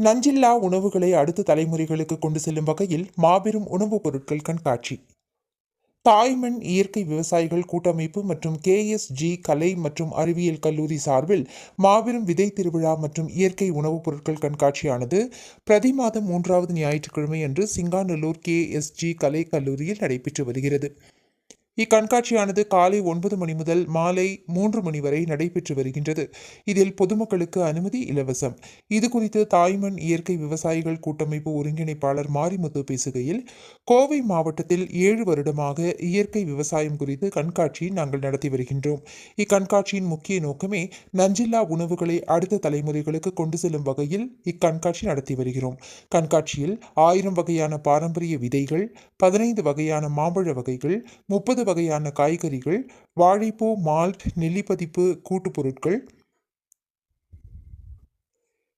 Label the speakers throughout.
Speaker 1: நஞ்சில்லா உணவுகளை அடுத்த தலைமுறைகளுக்கு கொண்டு செல்லும் வகையில் மாபெரும் உணவுப் பொருட்கள் கண்காட்சி. தாய்மண் இயற்கை விவசாயிகள் கூட்டமைப்பு மற்றும் கேஎஸ்ஜி கலை மற்றும் அறிவியல் கல்லூரி சார்பில் மாபெரும் விதை திருவிழா மற்றும் இயற்கை உணவுப் பொருட்கள் கண்காட்சியானது பிரதி மாதம் மூன்றாவது ஞாயிற்றுக்கிழமை அன்று சிங்காநல்லூர் கேஎஸ்ஜி கலை கல்லூரியில் நடைபெற்று வருகிறது. இக்கண்காட்சியானது காலை ஒன்பது மணி முதல் மாலை மூன்று மணி வரை நடைபெற்று வருகின்றது. இதில் பொதுமக்களுக்கு அனுமதி இலவசம். இது குறித்து தாய்மண் இயற்கை விவசாயிகள் கூட்டமைப்பு ஒருங்கிணைப்பாளர் மாரிமுத்து பேசுகையில் கோவை மாவட்டத்தில் ஏழு வருடமாக இயற்கை விவசாயம் குறித்து கண்காட்சி நாங்கள் நடத்தி வருகின்றோம். இக்கண்காட்சியின் முக்கிய நோக்கமே நஞ்சில்லா உணவுகளை அடுத்த தலைமுறைகளுக்கு கொண்டு செல்லும் வகையில் இக்கண்காட்சி நடத்தி வருகிறோம். கண்காட்சியில் ஆயிரம் வகையான பாரம்பரிய விதைகள் பதினைந்து வகையான மாம்பழ வகைகள் முப்பது வகையான காய்கறிகள் வாழைப்பூ மால்ட் நெல்லிப்பதிப்பு கூட்டுப் பொருட்கள்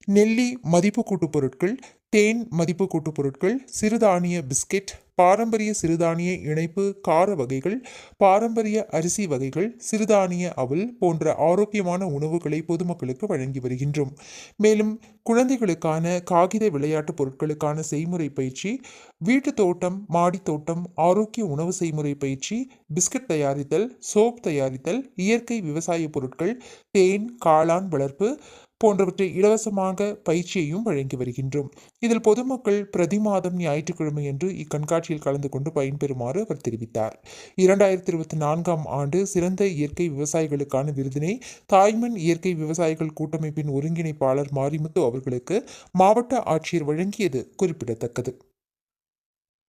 Speaker 1: நெல்லி மதிப்பு கூட்டுப் பொருட்கள் தேன் மதிப்பு கூட்டுப் பொருட்கள் சிறுதானிய பிஸ்கெட் பாரம்பரிய சிறுதானிய இணைப்பு கார வகைகள் பாரம்பரிய அரிசி வகைகள் சிறுதானிய அவல் போன்ற ஆரோக்கியமான உணவுகளை பொதுமக்களுக்கு வழங்கி வருகின்றோம். மேலும் குழந்தைகளுக்கான காகித விளையாட்டுப் பொருட்களுக்கான செய்முறை பயிற்சி வீட்டுத் தோட்டம் மாடித் தோட்டம் ஆரோக்கிய உணவு செய்முறை பயிற்சி பிஸ்கட் தயாரித்தல் சோப் தயாரித்தல் இயற்கை விவசாய பொருட்கள் தேன் காளான் வளர்ப்பு போன்றவற்றை இலவசமாக பயிற்சியையும் வழங்கி வருகின்றோம். இதில் பொதுமக்கள் பிரதி மாதம் ஞாயிற்றுக்கிழமை என்று இக்கண்காட்சியில் கலந்து கொண்டு பயன்பெறுமாறு அவர் தெரிவித்தார். இரண்டாயிரத்தி இருபத்தி நான்காம் ஆண்டு சிறந்த இயற்கை விவசாயிகளுக்கான விருதினை தாய்மண் இயற்கை விவசாயிகள் கூட்டமைப்பின் ஒருங்கிணைப்பாளர் மாரிமுத்து அவர்களுக்கு மாவட்ட ஆட்சியர் வழங்கியது குறிப்பிடத்தக்கது.